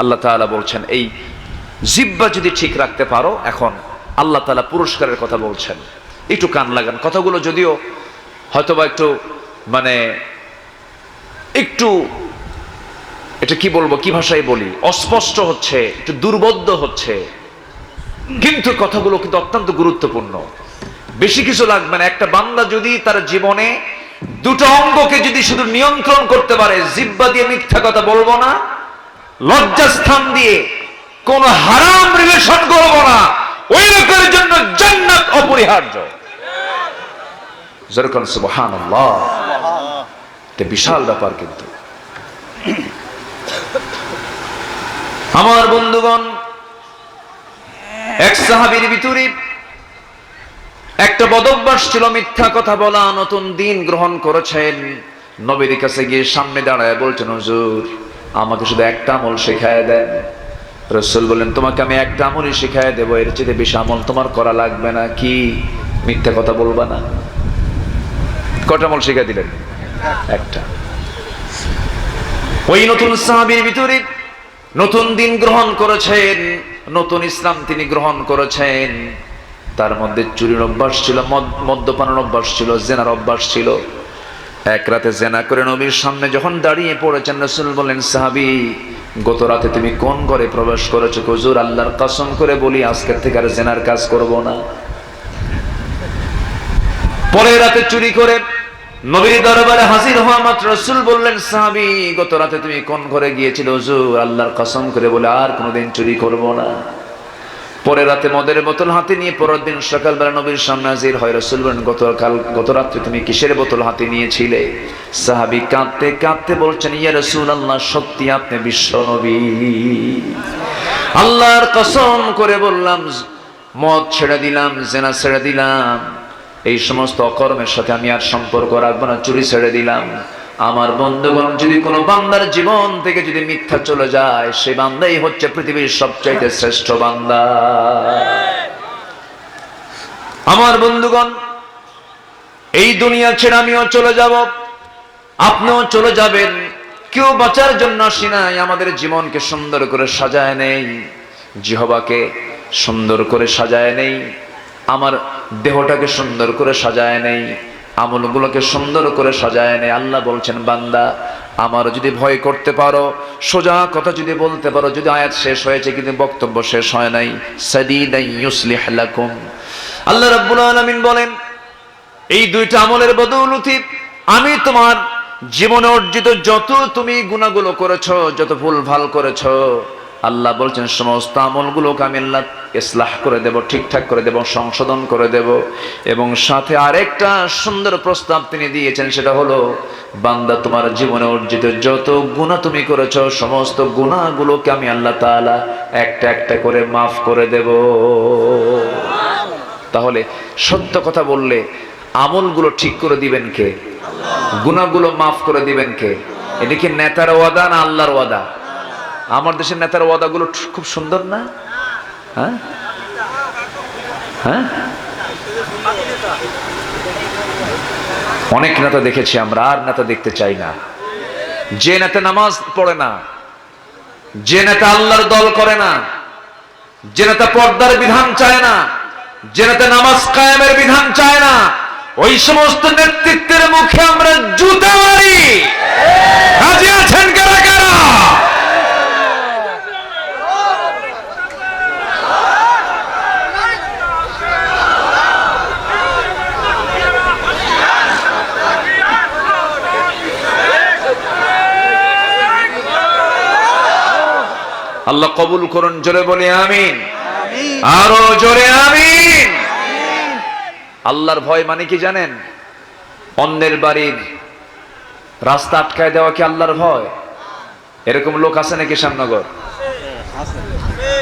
আল্লাহ তাআলা বলছেন, এই জিব্বা যদি ঠিক রাখতে পারো, এখন আল্লাহ তাআলা পুরস্কারের কথা বলছেন। একটু কান লাগান, কথাগুলো যদিও হয়তোবা একটু মানে একটু, এটা কি বলব, কি ভাষায় বলি? অস্পষ্ট হচ্ছে, একটু দুর্বোধ্য হচ্ছে। কিন্তু কথাগুলো কিন্তু অত্যন্ত গুরুত্বপূর্ণ। বেশি কিছু লাগবে না। একটা বান্দা যদি তার জীবনে দুটো অঙ্গকে যদি শুধু নিয়ন্ত্রণ করতে পারে, জিব্বা দিয়ে মিথ্যা কথা বলব না লজ্জাস্থান দিয়ে কোন হারাম রিলেশন করব না। ওই লোকের জন্য জান্নাত অপরিহার্য। বিশাল ব্যাপার কিন্তু। আমার বন্ধুগণ, এক সাহাবীর ভিতরে একটা বদভ্যাস ছিল মিথ্যা কথা বলা, নতুন দিন গ্রহণ করেছেন। নবীর কাছে গিয়ে সামনে দাঁড়ায় বলছেন, হুজুর আমাকে শুধু একটা আমল শেখায় দেন। রসুল বললেন, তোমাকে আমি একটা আমলই শেখায় দেবো, এর চেয়ে বেশি আমল তোমার করা লাগবে না, কি মিথ্যা কথা বলবা না? কটা আমল শেখায় দিলেন? একটা। ওই নতুন সাহাবীর ভিতরে নতুন দিন গ্রহণ করেছেন, নতুন ইসলাম তিনি গ্রহণ করেছেন। তার মধ্যে চুরির অভ্যাস ছিল, মদ- মদ্যপানের অভ্যাস ছিল, জেনার অভ্যাস ছিল। এক রাতে জেনা করে নবীর সামনে যখন দাঁড়িয়ে পড়েছেন, রসুল বললেন, সাহাবি, গত রাতে তুমি কোন ঘরে প্রবেশ করেছ? হুজুর, আল্লাহর কসম করে বলি, আজকের থেকে আর জেনার কাজ করব না। পরের রাতে চুরি করে নবীর দরবারে হাজির হওয়া মাত্র রসুল বললেন, সাহাবি, গত রাতে তুমি কোন ঘরে গিয়েছিল? হুজুর, আল্লাহর কসম করে বলে, আর কোনোদিন চুরি করব না। পরে রাতে মদের বোতল হাতে নিয়ে পরের দিন সকালবেলা নবীর সামনে হাজির হয় রসুল বলেন, গতকাল গত রাত্রে তুমি কিসের বোতল হাতে নিয়েছিলে? সাহাবি কাঁদতে কাঁদতে বলছেন, ইয়া রসুল আল্লাহ সত্যি আপনি বিশ্ব নবী। আল্লাহর কসম করে বললাম, মদ ছেড়ে দিলাম, জেনা ছেড়ে দিলাম, এই সমস্ত অকর্মের সাথে আমি আর সম্পর্ক রাখব না, চুরি ছেড়ে দিলাম। আমার বন্ধুগণ, যদি কোনো বান্দার জীবন থেকে যদি মিথ্যা চলে যায়, সে বান্দাই হচ্ছে পৃথিবীর সবচাইতে শ্রেষ্ঠ বান্দা। আমার বন্ধুগণ, এই দুনিয়া ছেড়ে আমিও চলে যাব, আপনিও চলে যাবেন। কেউ বাঁচার জন্য আসি নাই, আমাদের জীবনকে সুন্দর করে সাজায় নেই, জিহবাকে সুন্দর করে সাজায় নেই, আমার দেহটাকে সুন্দর করে সাজায় নেই। আমলগুলোকে সুন্দর করে সাজায় নেই আল্লাহ বলছেন, বান্দা, আমার যদি ভয় করতে পারো, সোজা কথা যদি বলতে পারো, যদি আয়াত শেষ হয়েছে কিন্তু বক্তব্য শেষ হয় নাই সাদিদাই ইউসলিহ লাকুম। আল্লাহ রাব্বুল আলামিন বলেন, এই দুইটা আমলের বদৌলতি আমি তোমার জীবনে অর্জিত যত তুমি গুণাগুলো করেছ, যত ভুল ভালো করেছ আল্লাহ বলছেন, সমস্ত আমলগুলোকে আমি আল্লাহ ইসলাহ করে দেব, ঠিকঠাক করে দেব, সংশোধন করে দেব। এবং সাথে আরেকটা সুন্দর প্রস্তাব তিনি দিয়েছেন, সেটা হলো, বান্দা, তোমার জীবনে অর্জিত যত গুণা তুমি করেছ, সমস্ত গুণাগুলোকে আমি আল্লাহ তাআলা একটা একটা করে মাফ করে দেব। তাহলে সত্য কথা বললে, আমলগুলো ঠিক করে দিবেন কে? গুণাগুলো মাফ করে দিবেন কে? এটা কি নেতার ওয়াদা না আল্লাহর ওয়াদা? আমার দেশের নেতার ওয়াদাগুলো খুব সুন্দর না? হ্যাঁ? হ্যাঁ? অনেক নেতা দেখেছি আমরা, আর নেতা দেখতে চাই না। যে নেতা নামাজ পড়ে না, যে নেতা আল্লাহর দল করে না, যে নেতা পর্দার বিধান চায় না, যে নেতা নামাজ কায়েমের বিধান চায় না, ওই সমস্ত নেতৃত্বের মুখে আমরা জুতা মারি। আছেন কারা কারা আল্লাহ কবুল করুন জোরে বলি আমিন। আরও জোরে আমিন। আল্লাহর ভয় মানে কি জানেন? অন্যের বাড়ির রাস্তা আটকায় দেওয়া কি আল্লাহর ভয়? এরকম লোক আছে নাকি শ্যামনগর?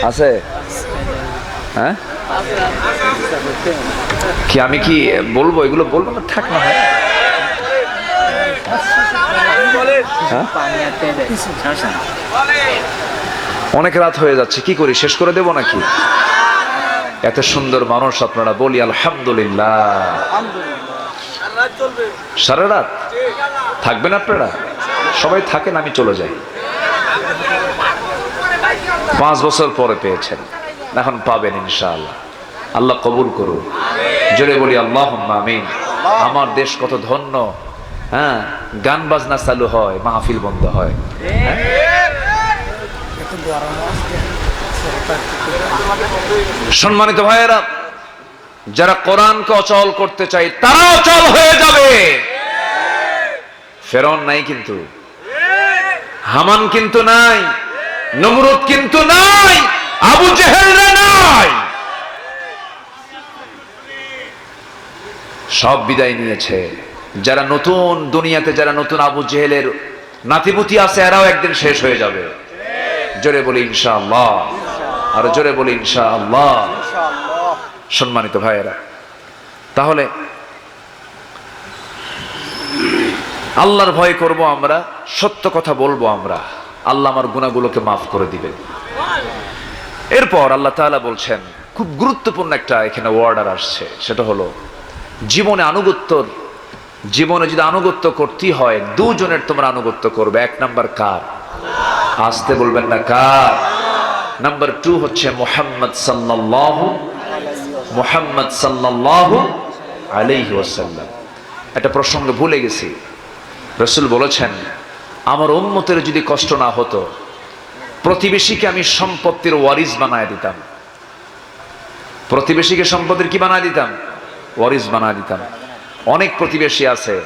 আছে? হ্যাঁ? কি আমি কি বলব? এগুলো বলব না থাক না হয়। হ্যাঁ? অনেক রাত হয়ে যাচ্ছে, কি করি, শেষ করে দেব নাকি? এত সুন্দর মানুষ আপনারা বলি, আলহামদুলিল্লাহ। সারা রাত? থাকবেন আপনারা? সবাই থাকেন, আমি চলে যাই। পাঁচ বছর পরে পেয়েছেন, এখন পাবেন ইনশাআল্লাহ। আল্লাহ কবুল করুন জোরে বলি আল্লাহ আমিন। আমার দেশ কত ধন্য। হ্যাঁ গান বাজনা চালু হয়, মাহফিল বন্ধ হয়। সম্মানিত ভাইয়েরা, যারা কোরআনকে অচল করতে চাই তারা অচল হয়ে যাবে। ফেরন নাই কিন্তু। হামান কিন্তু নাই। নমরুদ কিন্তু নাই। আবু জেহেলরা নাই। সব বিদায় নিয়েছে। যারা নতুন দুনিয়াতে, যারা নতুন আবু জেহেলের নাতিপুতি আছে, এরাও একদিন শেষ হয়ে যাবে। জোরে বলি ইনশাআল্লাহ। আর জোরে বলি ইনশাআল্লাহ। সম্মানিত ভাইয়েরা, তাহলে আল্লাহর ভয় করব আমরা, সত্য কথা বলব আমরা। আল্লাহ আমার গুণাগুলোকে মাফ করে দিবেন। এরপর আল্লাহ তাআলা বলছেন, খুব গুরুত্বপূর্ণ একটা এখানে ওয়ার্ডার আসছে, সেটা হলো জীবনে আনুগত্যর জীবনে যদি আনুগত্য করতে হয়, দুজনের তোমরা আনুগত্য করবে। এক নাম্বার কার? আসতে বলবেন না কার? নাম্বার টু হচ্ছে মোহাম্মদ সাল্লাল্লাহু মোহাম্মদ সাল্লাল্লাহু আলাইহি ওয়াসাল্লাম। একটা প্রসঙ্গ ভুলে গেছি। রসুল বলেছেন, আমার উম্মতের যদি কষ্ট না হতো, প্রতিবেশীকে আমি সম্পত্তির ওয়ারিস বানায় দিতাম। প্রতিবেশীকে সম্পত্তির কি বানায় দিতাম? ওয়ারিস বানায় দিতাম। অনেক প্রতিবেশী আছে,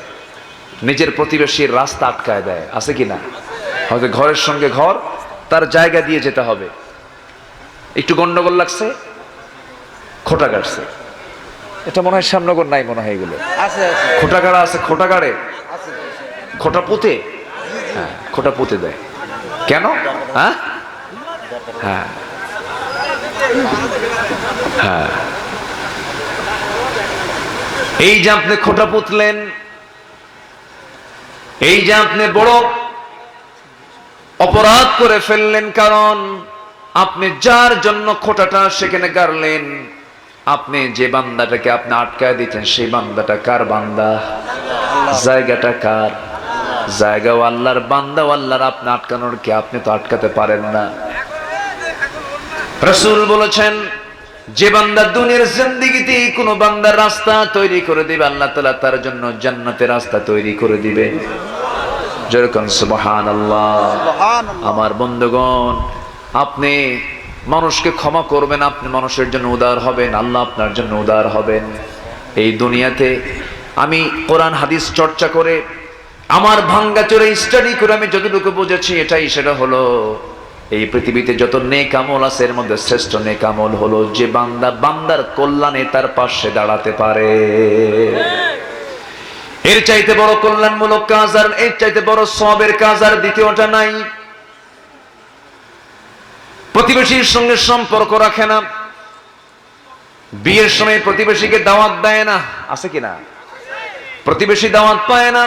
নিজের প্রতিবেশীর রাস্তা আটকায় দেয়। আছে কি না? হয়তো ঘরের সঙ্গে ঘর তার জায়গা দিয়ে যেতে হবে। একটু গন্ডগোল লাগছে খোটা কাটছে। এটা মনে হয় শ্যামনগর নাই মনে হয় এগুলো। আছে আছে। খোটা গাড়া আছে খোটা গাড়ে খোটা পুঁতে? হ্যাঁ খোটা পুঁতে দেয়। কেন? হ্যাঁ? হ্যাঁ। হ্যাঁ। এই যে আপনি খোটা পুতলেন এই যে আপনি বড় অপরাধ করে ফেললেন কারণ আপনি যার জন্য খোটাটা সেখানে গাড়লেন, আপনি যে বান্দাটাকে আপনি আটকায় দিচ্ছেন সেই বান্দাটা কার বান্দা? জায়গাটা কার? জায়গা আল্লাহর বান্দা আল্লাহর আপনি আটকানোর কি? আপনি তো আটকাতে পারেন না। রসুল বলেছেন, যে বান্দা দুনিয়ার জিন্দিগিতে কোন বান্দার রাস্তা তৈরি করে দিবে, আল্লাহ তালা তার জন্য জান্নাতের রাস্তা তৈরি করে দিবে। যেরকম সুবহান আল্লাহ আমার বন্ধুগণ আপনি মানুষকে ক্ষমা করবেন আপনি মানুষের জন্য উদার হবেন আল্লাহ আপনার জন্য উদার হবেন। এই দুনিয়াতে আমি কোরআন হাদিস চর্চা করে আমার ভাঙ্গা চোরে স্টাডি করে আমি যতটুকু বুঝেছি এটাই সেটা হলো এই পৃথিবীতে যত নেক আমল আছে এর মধ্যে শ্রেষ্ঠ নেক আমল হলো যে বান্দা বান্দার কল্যাণে তার পাশে দাঁড়াতে পারে। এর চাইতে বড় কল্যাণমূলক কাজ আর এর চাইতে বড় সবের কাজ আর দ্বিতীয়টা নাই। প্রতিবেশীর সঙ্গে সম্পর্ক রাখে না। বিয়ের সময় প্রতিবেশীকে দাওয়াত দেয় না। আছে কিনা প্রতিবেশী দাওয়াত পায় না।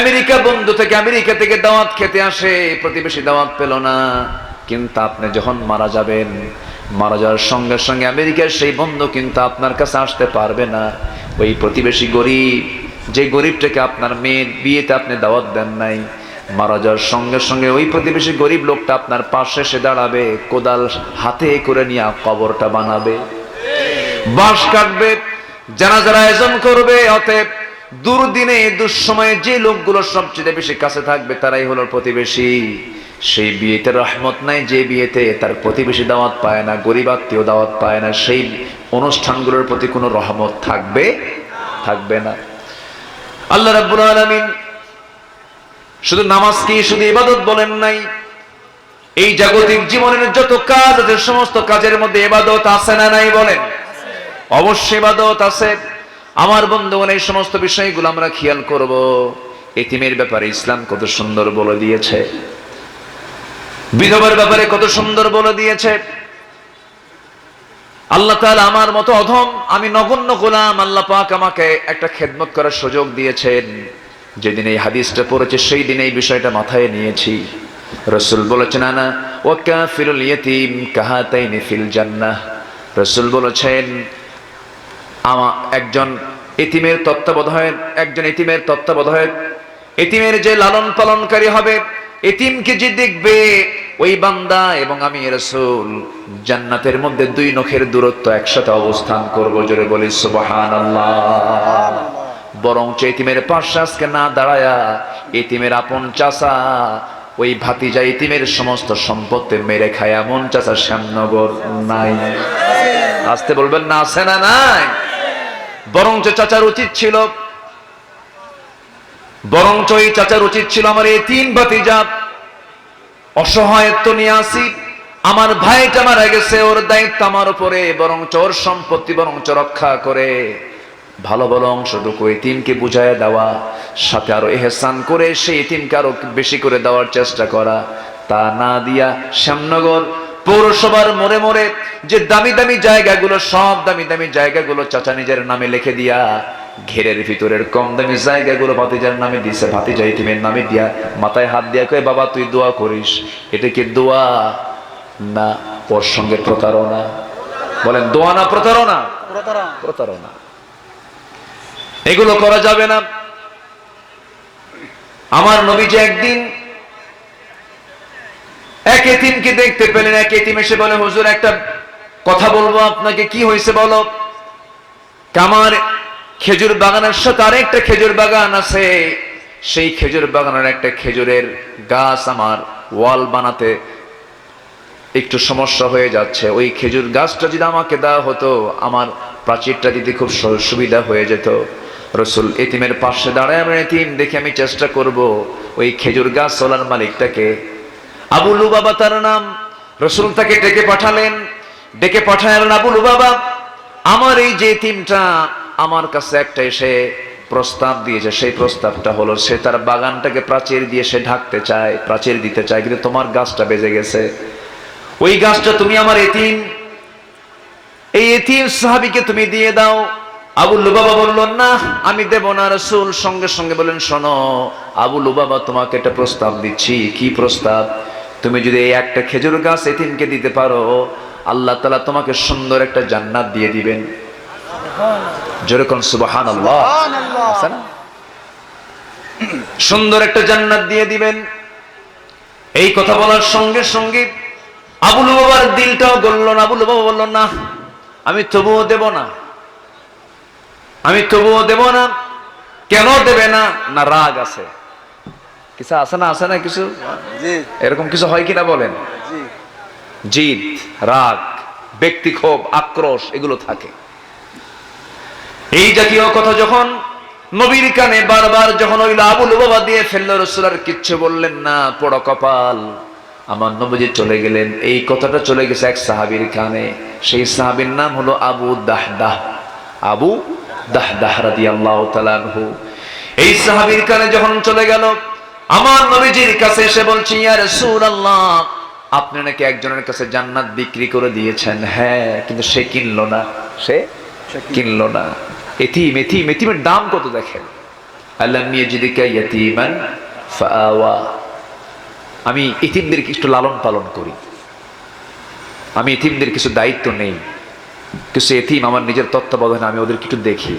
আমেরিকা বন্ধু থেকে আমেরিকা থেকে দাওয়াত খেতে আসে, প্রতিবেশী দাওয়াত পেল না। কিন্তু আপনি যখন মারা যাবেন, মারা যাওয়ার সঙ্গে সঙ্গে আমেরিকার সেই বন্ধু কিন্তু আপনার কাছে আসতে পারবে না। ওই প্রতিবেশী গরিব যে গরিবটাকে আপনার মেয়ের বিয়েতে আপনি দাওয়াত দেন নাই, মারা যাওয়ার সঙ্গে সঙ্গে ওই প্রতিবেশী গরিব লোকটা আপনার পাশে এসে দাঁড়াবে, কোদাল হাতে করে নিয়ে কবরটা বানাবে। বাঁশ কাটবে যারা যারা আয়োজন করবে, অতএব দুর্দিনে, দুঃসময়ে যে লোকগুলো সবচেয়ে বেশি কাছে থাকবে তারাই হলো প্রতিবেশী। সেই বিয়েতে রহমত নাই, যে বিয়েতে তার প্রতিবেশী দাওয়াত পায় না, গরিব আত্মীয় দাওয়াত পায় না, সেই অনুষ্ঠানগুলোর প্রতি কোনো রহমত থাকবে থাকবে না। আল্লাহ রাব্বুল আলামিন শুধু নামাজ কি, শুধু ইবাদত বলেন নাই? এই জাগতিক জীবনের যত কাজ আছে, সমস্ত কাজের মধ্যে ইবাদত আছে না নাই বলেন? অবশ্যই ইবাদত আছে। আমার বন্ধুগণ, এই সমস্ত বিষয়গুলো আমরা খেয়াল করব। এতিমের ব্যাপারে ইসলাম কত সুন্দর বলে দিয়েছে। বিধবার ব্যাপারে কত সুন্দর বলে দিয়েছে। আল্লাহ তাআলা আমার মতো অধম, আমি নগণ্য গোলাম, আল্লাহ পাক আমাকে একটা খেদমত করার সুযোগ দিয়েছেন। যেদিন এই হাদিসটা পড়েছে, সেই দিন এই বিষয়টা মাথায় নিয়েছি। রসুল বলেছেন, আনা ও কাফিরুল ইয়েতিম কাহাতাইনি ফিল জান্নাহ। রসুল বলেছেন, আমা, একজন এতিমের তত্ত্বাবধায়ক, একজন এতিমের তত্ত্বাবধায়ক এতিমের যে লালন পালনকারী হবে এতিমকে যে দেখবে, ওই বান্দা এবং আমি রসুল জান্নাতের মধ্যে দুই নখের দূরত্ব একসাথে অবস্থান করব, জোরে বলি সুবাহান বরং এতিমের পাশে আজকে না দাঁড়ায়া এতিমের আপন চাষা ওই ভাতিজা ইতিমের সমস্ত সম্পত্তি মেরে খায়, এমন চাষা শ্যামনগর নাই। আসতে বলবেন না, আছে না নাই? বরঞ্চ চাচার উচিত ছিল বরঞ্চ এই চাচার উচিত ছিল আমার এই তিন ভাতিজা। অসহায়ত্ব নিয়ে আসি। আমার ভাইটা মারা গেছে, ওর দায়িত্ব আমার উপরে বরং ওর সম্পত্তি বরঞ্চ রক্ষা করে। ভালো ভালো অংশটুকু এতিমকে বুঝায় দেওয়া, সাথে আরও এহসান করে, সেই এতিমকে আরও বেশি করে দেওয়ার চেষ্টা করা। তা না দিয়া শ্যামনগর পৌরসভার মোড়ে মোড়ে যে দামি দামি জায়গাগুলো, সব দামি দামি জায়গাগুলো চাচা নিজের নামে লিখে দিয়া ঘেরের ভিতরের কম দামি জায়গাগুলো ভাতিজার নামে দিছে ভাতিজা ইতিমের নামে দিয়া মাথায় হাত দিয়া কয়ে বাবা তুই দোয়া করিস। এটা কি দোয়া না ওর সঙ্গে প্রতারণা? বলেন দোয়া না প্রতারণা? প্রতারণা। এগুলো করা যাবে না। আমার নবীজি একদিন এক এতিমকে দেখতে পেলেন এক এতিম এসে বলে হুজুর একটা কথা বলব আপনাকে কি হয়েছে বলো? আমার খেজুর বাগানের সাথে আরেকটা খেজুর বাগান আছে। সেই খেজুর বাগানের একটা খেজুরের গাছ আমার ওয়াল বানাতে একটু সমস্যা হয়ে যাচ্ছে। ওই খেজুর গাছটা যদি আমাকে দেওয়া হতো, আমার প্রাচীরটা দিতে খুব সুবিধা হয়ে যেত। রসুল এতিমের পাশে দাঁড়ায়, আমার এতিম, দেখে আমি চেষ্টা করব ওই খেজুর গাছ সোলার মালিকটাকে। আবুলু বাবা তার নাম, রসুল তাকে ডেকে পাঠালেন। ডেকে পাঠালেন আবুলু বাবা আমার এই যে এতিমটা আমার কাছে একটা এসে প্রস্তাব দিয়েছে। সেই প্রস্তাবটা হলো, সে তার বাগানটাকে প্রাচীর দিয়ে সে ঢাকতে চায়, প্রাচীর দিতে চায়, কিন্তু তোমার গাছটা বেজে গেছে। ওই গাছটা তুমি আমার এতিম। এই এতিম সাহাবিকে তুমি দিয়ে দাও। আবুল বাবা বলল, না, আমি দেব না রসুল। সঙ্গে সঙ্গে বলেন শোনো আবুল বাবা তোমাকে একটা প্রস্তাব দিচ্ছি। কি প্রস্তাব? তুমি যদি এই একটা খেজুর গাছ এতিমকে দিতে পারো, আল্লাহ তালা তোমাকে সুন্দর একটা জান্নাত দিয়ে দিবেন। যেরকম সুবাহান আল্লাহ সুন্দর একটা জান্নাত দিয়ে দিবেন। এই কথা বলার সঙ্গে সঙ্গে আবুল বাবার দিলটাও গলল না। আবুল বাবা বলল না আমি তবুও দেব না। আমি তবুও দেব না। কেন দেবে না? না রাগ আছে। কিছু আছে না আছে না কিছু? এরকম কিছু হয় কিনা বলেন? জিদ রাগ ব্যক্তি ক্ষোভ আক্রোশ এগুলো থাকে। এই জাতীয় কথা যখন নবীর কানে বারবার যখন ওই আবুল বাবা দিয়ে ফেলল রসুল আর কিচ্ছু বললেন না, পড়ো কপাল। আমার নবীজি চলে গেলেন। এই কথাটা চলে গেছে এক সাহাবীর কানে। সেই সাহাবীর নাম হলো আবু দাহদাহ। আবু আনহু। এই সাহাবীর কানে যখন চলে গেল, আমার নবীজির কাছে এসে বলছি রাসূলুল্লাহ, আপনি নাকি একজনের কাছে জান্নাত বিক্রি করে দিয়েছেন? হ্যাঁ কিন্তু সে কিনলো না। সে কিনলো না। এতিম এতিম এতিমের দাম কত দেখেন? ইয়াজিদিকা ইয়াতীমান ফাআওয়া। আমি এতিমদের একটু লালন পালন করি। আমি এতিমদের কিছু দায়িত্ব নেই। কিছু এতিম আমার নিজের তত্ত্বাবধানে আমি ওদেরকে একটু দেখি।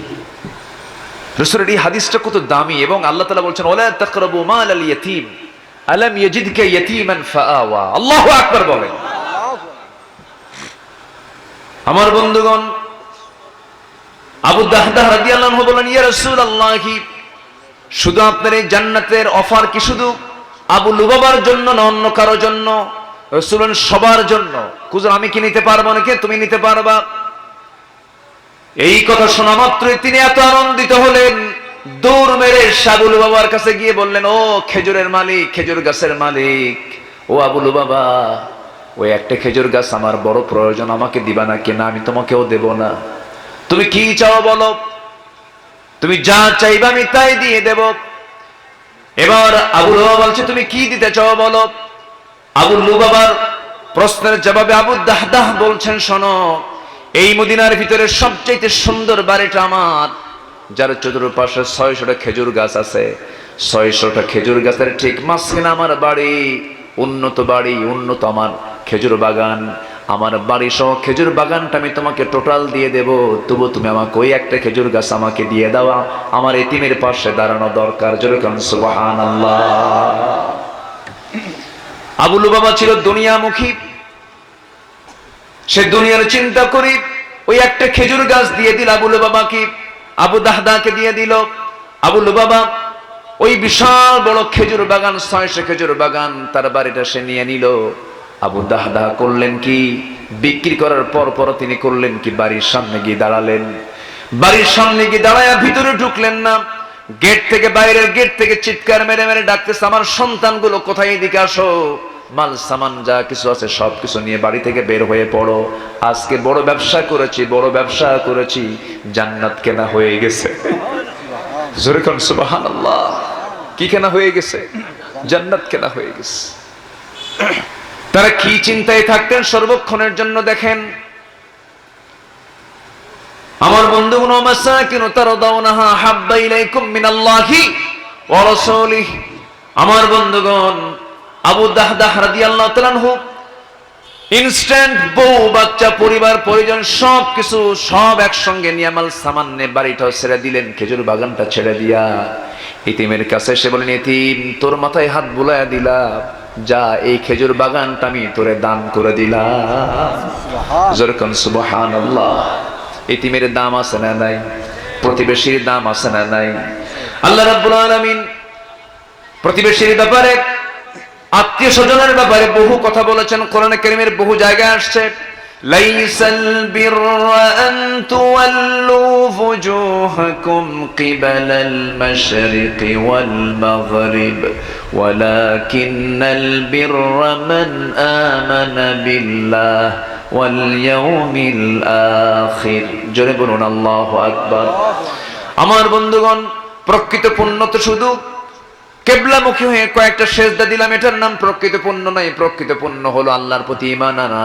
রসুলের এই হাদিসটা কত দামি এবং আল্লাহ তালা বলছেন ওলা তাকরাবু মাল আল ইয়াতীম আলাম ইয়াজিদকা ইয়াতীমান ফাআওয়া। আল্লাহু আকবার বলেন। আমার বন্ধুগণ শুধু আপনার এই জান্নাতের অফার কি শুধু আবু লুবাবার জন্য না অন্য কারও জন্য? রসুল বলেন, সবার জন্য। কুজুর আমি কি নিতে পারব নাকি? তুমি নিতে পারবা। এই কথা শোনা মাত্রই তিনি এত আনন্দিত হলেন। মেরে সাবুল বাবার কাছে গিয়ে বললেন ও খেজুরের মালিক খেজুর গাছের মালিক। ও আবুলু বাবা ওই একটা খেজুর গাছ আমার বড় প্রয়োজন আমাকে দিবা না কেনা আমি তোমাকেও দেব না। তুমি কি চাও বলো? তুমি যা চাইবে আমি তাই দিয়ে দেব। এবার আবুল বাবা বলছে, তুমি কি দিতে চাও বলো? আবুল্লু বাবার প্রশ্নের জবাবে আবু দাহদাহ বলছেন, শোনো, এই মদিনার ভিতরে সবচেয়ে সুন্দর বাড়িটা আমার, যার চতুর্পাশে ছয়শটা খেজুর গাছ আছে। ছয়শটা খেজুর গাছের ঠিক মাঝখানে আমার বাড়ি, উন্নত বাড়ি, উন্নত আমার খেজুর বাগান। আমার বাড়ি সহ খেজুর বাগানটা আমি তোমাকে টোটাল দিয়ে দেব। তবু তুমি আমাকে ওই একটা খেজুর গাছ আমাকে দিয়ে দাও। আমার এতিমের পাশে দাঁড়ানো দরকার যেরকম সুবাহান বাবা ছিল দুনিয়ামুখী। সে দুনিয়ার চিন্তা করি ওই একটা খেজুর গাছ দিয়ে দিল আবুলু বাবাকে আবু দাহদাকে দিয়ে দিল। আবুলু বাবা ওই বিশাল বড় খেজুর বাগান, ছয়শো খেজুর বাগান তার বাড়িটা সে নিয়ে নিল। আবু দাহদা করলেন কি? বিক্রি করার পর পর তিনি করলেন কি? বাড়ির সামনে গিয়ে দাঁড়ালেন। বাড়ির সামনে গিয়ে দাঁড়ায় ভিতরে ঢুকলেন না। গেট থেকে বাইরের গেট থেকে চিৎকার মেরে মেরে ডাকতেছে, আমার সন্তানগুলো কোথায় এদিকে আসো? মাল, সামান, যা কিছু আছে সব কিছু নিয়ে বাড়ি থেকে বের হয়ে পড়ো। আজকে বড় ব্যবসা করেছি, বড় ব্যবসা করেছি, জান্নাত কেনা হয়ে গেছে। কি কেনা হয়ে গেছে? জান্নাত কেনা হয়ে গেছে। তারা কি চিন্তায় থাকতেন সর্বক্ষণের জন্য দেখেন? আমার রাসূলিহি। আমার বন্ধুগণ, আবু ইনস্ট্যান্ট বউ, বাচ্চা, পরিবার, পরিজন সব কিছু সব একসঙ্গে নিয়ে মাল সামান্যে বাড়িটাও ছেড়ে দিলেন, খেজুর বাগানটা ছেড়ে দিয়া। ইতিমের কাছে বলেন, ইতিম, তোর মাথায় হাত বুলায়া দিলাম। যা এই খেজুর বাগানটা আমি তোরে দান করে দিলাম। সুবহান। ইতিমের দাম আছে না নাই? প্রতিবেশীর দাম আছে না নাই? আল্লাহ রাব্বুল আলামিন প্রতিবেশীর ব্যাপারে আত্মীয় স্বজনের ব্যাপারে বহু কথা বলেছেন। কোরআন কারীমের বহু জায়গায় আসছে। তুওয়াল্লু ফুজুহাকুম কিবালাল মাশরিকি ওয়াল মাগরিব ওয়ালাকিন্নাল বিররা মান আমানা বিল্লাহ ওয়াল ইয়াউমিল আখির জোরে বলুন আল্লাহু আকবার আমার বন্ধুগণ, প্রকৃত পুণ্য তো শুধু কেবলামুখী হয়ে কয়েকটা সেজদা দিলাম, এটার নাম প্রকৃত পুণ্য নয়, প্রকৃত পুণ্য হলো আল্লাহর প্রতি ইমান আনা।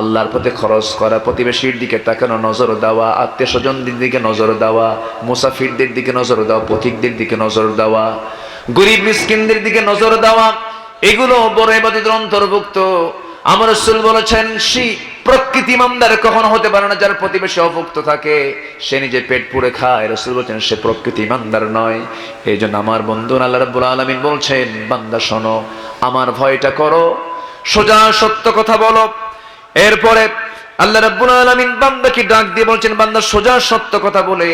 আল্লাহর প্রতি খরচ করা, প্রতিবেশীর দিকে তাকানো, নজর দেওয়া আত্মীয় স্বজনদের দিকে নজর দেওয়া, মুসাফিরদের দিকে নজর দেওয়া, পথিকদের দিকে নজর দেওয়া, গরিব মিসকিনদের দিকে নজর দেওয়া, এগুলো বড় এবাদতের অন্তর্ভুক্ত। আমার রসুল বলেছেন, সি প্রকৃতি ইমানদার কখনো হতে পারে না যার প্রতিবেশী অভুক্ত থাকে, সে নিজে পেট পুড়ে খায়। রসুল বলছেন, সে প্রকৃতি ইমানদার নয়। এই জন্য আমার বন্ধু আল্লাহ রাব্বুল আলামিন বলছেন, বান্দা শোনো, আমার ভয়টা করো, সোজা সত্য কথা বলো। এরপরে আল্লাহ রাব্বুল আলামিন বান্দাকে ডাক দিয়ে বলছেন, বান্দা, সোজা সত্য কথা বলে।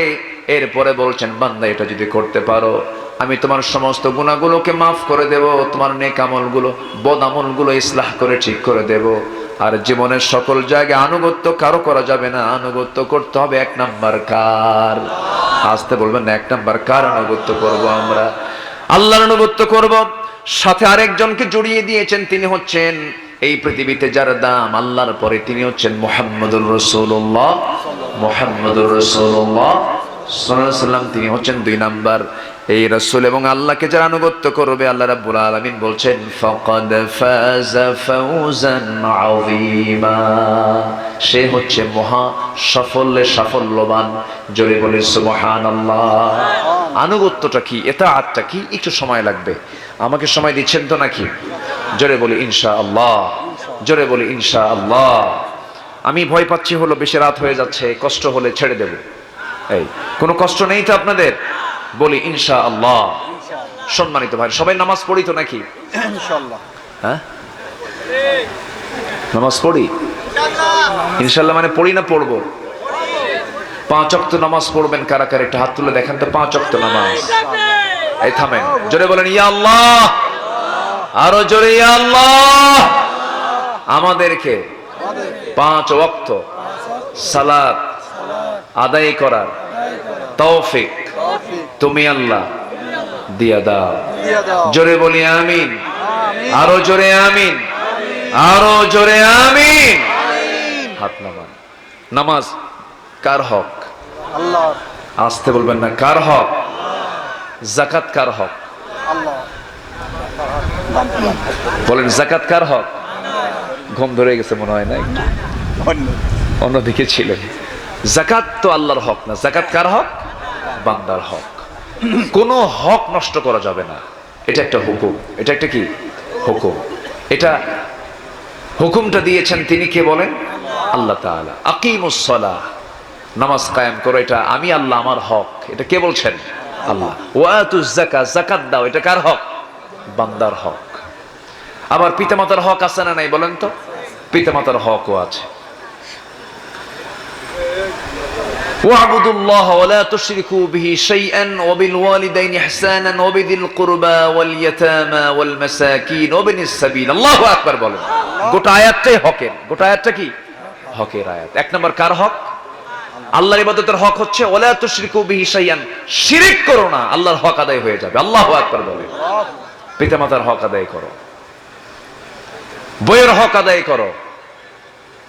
এরপরে বলছেন, বান্দা, এটা যদি করতে পারো, আমি তোমার সমস্ত গুণাগুলোকে মাফ করে দেব, তোমার নেক আমলগুলো, বদ আমলগুলো ইসলাহ করে ঠিক করে দেব। আর জীবনের সকল জায়গায় আনুগত্য কারও করা যাবে না, আনুগত্য করতে হবে এক নাম্বার কার। আসতে বলবেন এক নাম্বার কার আনুগত্য করব আমরা? আল্লাহর আনুগত্য করব। সাথে আরেকজনকে জড়িয়ে দিয়েছেন, তিনি হচ্ছেন এই পৃথিবীতে যার দাম আল্লাহর পরে তিনি হচ্ছেন মোহাম্মদুর রসুল্লাহ মোহাম্মদুর রসুল্লাহ সাল্লাম তিনি হচ্ছেন দুই নাম্বার এই রসুল এবং আল্লাহকে যারা আনুগত্য করবে আল্লাহ রাব্বুল আলামিন বলছেন, ফাকাদ সে হচ্ছে মহা সাফল্যে সাফল্যবান। জোরে বলে সুবহানাল্লাহ। আনুগত্যটা কি এটা আত্মা কি, একটু সময় লাগবে। আমাকে সময় দিচ্ছেন তো নাকি? জোরে বলি ইনশা আল্লাহ জোরে বলি ইনশা আল্লাহ আমি ভয় পাচ্ছি হলো বেশি রাত হয়ে যাচ্ছে কষ্ট হলে ছেড়ে দেব। এই কোনো কষ্ট নেই তো আপনাদের? বলি ইনশা আল্লাহ সম্মানিত ভাই সবাই নামাজ পড়ি তো নাকি? হ্যাঁ? নামাজ পড়ি? ইনশাল্লাহ মানে পড়ি না পড়ব? পাঁচ অক্ত নামাজ পড়বেন কারা কারা একটা হাত তুলে দেখেন তো পাঁচ অক্ত নামাজ। এই থামেন জোরে বলেন ইয়া আল্লাহ। আরও জোরে আল্লাহ। আমাদেরকে পাঁচ ওয়াক্ত সালাত আদায় করার তৌফিক তুমি আল্লাহ দিয়া দাও। জোরে বলি আমিন। আমিন আরও জোরে আমিন। আরও জোরে আমিন। হাত নামান। নামাজ কার হক? আল্লাহ আসতে বলবেন না কার হক? জাকাত কার হক? আল্লাহ বলেন জাকাত কার হক? ঘুম ধরে গেছে মনে হয় না একটু অন্যদিকে ছিলেন। জাকাত তো আল্লাহর হক না। জাকাত কার হক? বান্দার হক। কোনো হক নষ্ট করা যাবে না। এটা একটা হুকুম। এটা একটা কি? হুকুম। এটা হুকুমটা দিয়েছেন তিনি কে বলেন? আল্লাহ তাআলা। আকিমুসসালাহ নামাজ কায়েম করো এটা আমি আল্লাহ আমার হক। এটা কে বলছেন? আল্লাহ। ওয়াতুজ যাকাত। জাকাত দাও এটা কার হক? বান্দার হক আবার পিতামাতার হক আছে না নাই বলেন তো পিতামাতার হকও আছে واعبدوا الله ولا تشركوا به شيئا وبالوالدين احسانا وبذي القربى واليتامى والمساكين وابن السبيل الله আকবার বলেন গোটা আয়াতটাই হকের গোটা আয়াতটা কি হকের আয়াত এক নম্বর কার হক আল্লাহর ইবাদতের হক হচ্ছে ওলা তুশরিকু বিহি শাইআন শিরিক করো না আল্লাহর হক আদায় হয়ে যাবে আল্লাহু আকবার বলে পিতামাতার হক আদায় করো। বইয়ের হক আদায় করো।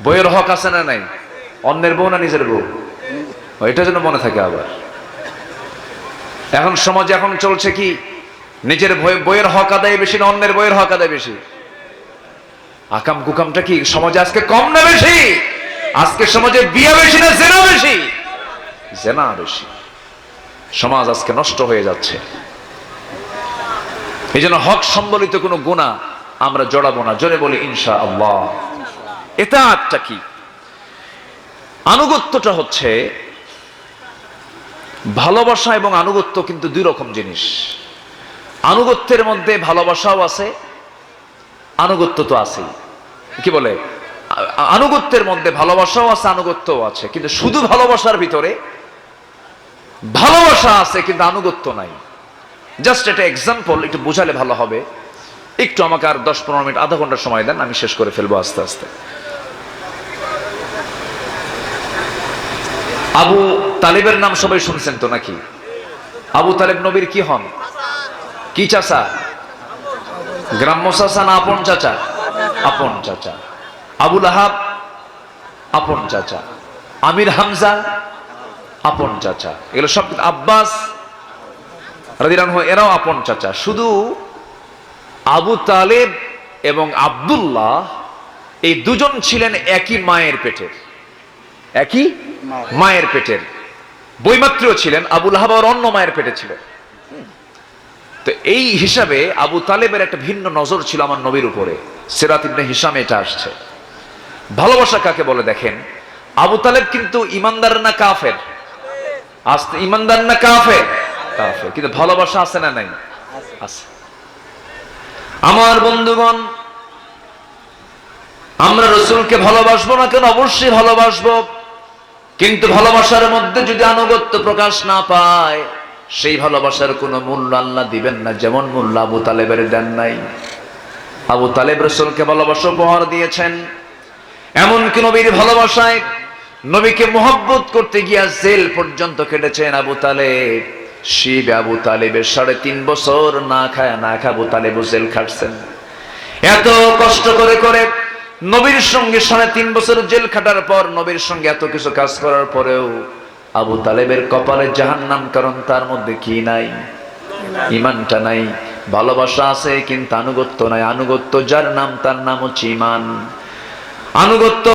বইয়ের হক আছে না নাই? অন্যের বউ না নিজের বউ? এটা যেন মনে থাকে আবার। এখন সমাজে এখন চলছে কি? নিজের বই- বইয়ের হক আদায় বেশি না, অন্যের বইয়ের হক আদায় বেশি। আকাম কুকামটা কি? সমাজে আজকে কম না বেশি? আজকে সমাজে বিয়ে বেশি না, জেনা বেশি? জেনা বেশি। সমাজ আজকে নষ্ট হয়ে যাচ্ছে। এই জন্য হক সম্বলিত কোনো গুণা আমরা জড়াবো না। জোরে বলি ইনশা আল্লাহ এটা আটটা কি? আনুগত্যটা হচ্ছে, ভালোবাসা এবং আনুগত্য কিন্তু দুই রকম জিনিস। আনুগত্যের মধ্যে ভালোবাসাও আছে, আনুগত্য তো আছেই। কি বলে? আনুগত্যের মধ্যে ভালোবাসাও আছে, আনুগত্যও আছে। কিন্তু শুধু ভালোবাসার ভিতরে ভালোবাসা আছে, কিন্তু আনুগত্য নাই। জাস্ট একটা এক্সাম্পল একটু বোঝালে ভালো হবে। একটু আমাকে আর দশ পনেরো মিনিট, আধা ঘণ্টা সময় দেন, আমি শেষ করে ফেলব আস্তে আস্তে। আবু তালিবের নাম সবাই শুনছেন তো নাকি? আবু তালেব নবীর কি হন? কি চাচা? গ্রাম্য চাচা না আপন চাচা? আপন চাচা। আবুল আহাব আপন চাচা। আমির হামজা? আপন চাচা। এগুলো সব আব্বাস রাদিরানহু এরাও আপন চাচা। শুধু আবু তালেব এবং আব্দুল্লাহ, এই দুজন ছিলেন একই মায়ের পেটের। একই মায়ের পেটের। বৈমাত্রীয় ছিলেন আবুল আহাব আর অন্য মায়ের পেটে ছিল। তো এই হিসাবে আবু তালেবের একটা ভিন্ন নজর ছিল আমার নবীর উপরে। সেরাত ইবনে হিসামে এটা আসছে। ভালোবাসা কাকে বলে দেখেন? আবু তালেব কিন্তু ইমানদার না কাফের? আসতে, ইমানদার না কাফের? কাফের কিন্তু ভালোবাসা আছে না নাই? আছে। আমার বন্ধুগণ আমরা রসুলকে ভালোবাসবো না কেন? অবশ্যই ভালোবাসবো। কিন্তু ভালোবাসার মধ্যে যদি আনুগত্য প্রকাশ না পায় সেই ভালোবাসার কোনো মূল্য আল্লাহ দিবেন না। যেমন মূল্য আবু তালেবের দেন নাই। আবু তালেব রসুলকে ভালোবাসা উপহার দিয়েছেন। এমনকি নবীর ভালোবাসায় নবীকে মোহব্বত করতে গিয়া জেল পর্যন্ত কেটেছেন আবু তালেব। শিব আবু তালেবের সাড়ে তিন বছর না খায়, না খা আবু তালেব জেল খাটছেন। এত কষ্ট করে করে নবীর সঙ্গে সাড়ে তিন বছর জেল খাটার পর নবীর সঙ্গে এত কিছু কাজ করার পরেও আবু তালেবের কপালে জাহান্নাম, কারণ তার মধ্যে কি নাই? ইমানটা নাই, ভালোবাসা আছে কিন্তু আনুগত্য নাই। আনুগত্য যার নাম তার নাম হচ্ছে ইমান। আনুগত্য